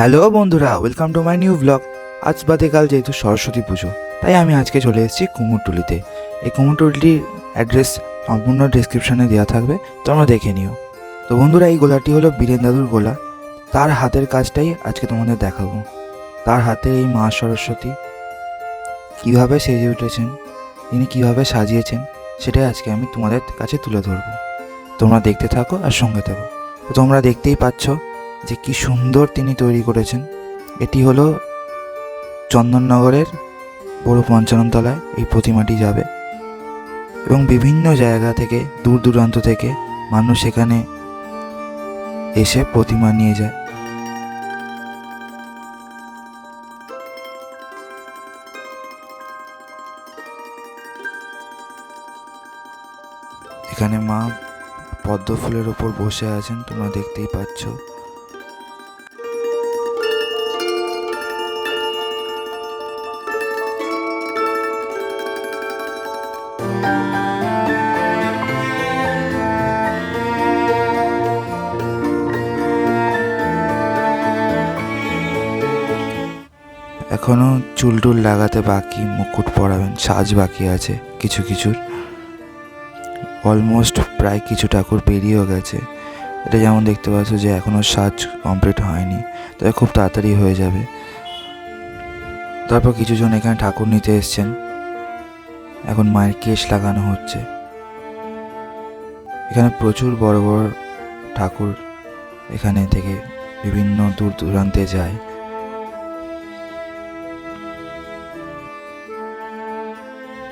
Hello বন্ধুরা welcome to my new blog আজ বাদে কাল যেহেতু সরস্বতী পুজো, তাই আমি আজকে চলে এসেছি কুমোরটুলিতে। এই কুমোরটুলির অ্যাড্রেস সম্পূর্ণ ডিসক্রিপশানে দেওয়া থাকবে, তোমরা দেখে নিও। তো বন্ধুরা, এই গোলাটি হলো বীরেন দাদুর গোলা। তার হাতের কাজটাই আজকে তোমাদের দেখাবো। তার হাতে এই মা সরস্বতী, কীভাবে সেজে উঠেছেন, তিনি কীভাবে সাজিয়েছেন, সেটাই আজকে আমি তোমাদের কাছে তুলে ধরবো। তোমরা দেখতে থাকো আর সঙ্গে থাকো। তোমরা দেখতেই পাচ্ছ যে কি সুন্দর তিনি তৈরি করেছেন। এটি হলো চন্দননগরের বড় পঞ্চাননতলায় এই প্রতিমাটি যাবে। এবং বিভিন্ন জায়গা থেকে, দূর দূরান্ত থেকে মানুষ এখানে এসে প্রতিমা নিয়ে যায়। এখানে মা পদ্ম ফুলের ওপর বসে আছেন, তোমরা দেখতেই পাচ্ছ। এখনও চুল টুল লাগাতে বাকি, মুকুট পরাবেন, সাজ বাকি আছে, কিছু কিছুর। অলমোস্ট প্রায় কিছু ঠাকুর বেরিয়েও গেছে। এটা যেমন দেখতে পাচ্ছ যে এখনও সাজ কমপ্লিট হয়নি। তবে খুব তাড়াতাড়ি হয়ে যাবে। তারপর কিছুজন এখানে ঠাকুর নিতে এসছেন। এখন মায়ের কেশ লাগানো হচ্ছে। এখানে প্রচুর বড় বড় ঠাকুর এখানে থেকে বিভিন্ন দূর দূরান্তে যায়।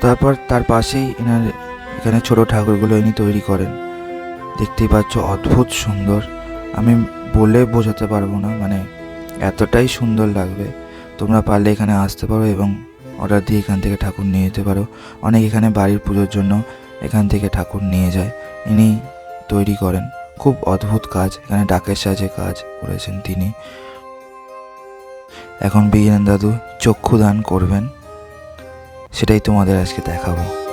তারপর তার পাশেই এনার এখানে ছোট ঠাকুরগুলো ইনি তৈরি করেন। দেখতেই পাচ্ছ অদ্ভুত সুন্দর। আমি বলে বোঝাতে পারব না মানে এতটাই সুন্দর লাগবে। তোমরা পারলে এখানে আসতে পারো এবং অর্ডার দিয়ে এখান থেকে ঠাকুর নিয়ে যেতে পারো। অনেক এখানে বাড়ির পুজোর জন্য এখান থেকে ঠাকুর নিয়ে যায়। ইনি তৈরি করেন। খুব অদ্ভুত কাজ। এখানে ডাকের সাজে কাজ করেছেন তিনি। এখন বিজেন দাদু চক্ষু দান করবেন। সেটাই তোমাদের আজকে দেখাবো।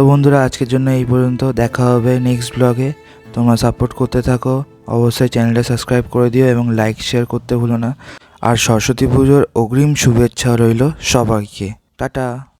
তো বন্ধুরা, আজকের জন্য এই পর্যন্ত। দেখা হবে নেক্সট ব্লগে তোমরা সাপোর্ট করতে থাকো। অবশ্যই চ্যানেলটা সাবস্ক্রাইব করে দিও এবং লাইক শেয়ার করতে ভুলো না। আর সরস্বতী পুজোর অগ্রিম শুভেচ্ছা রইল সবাইকে। টাটা!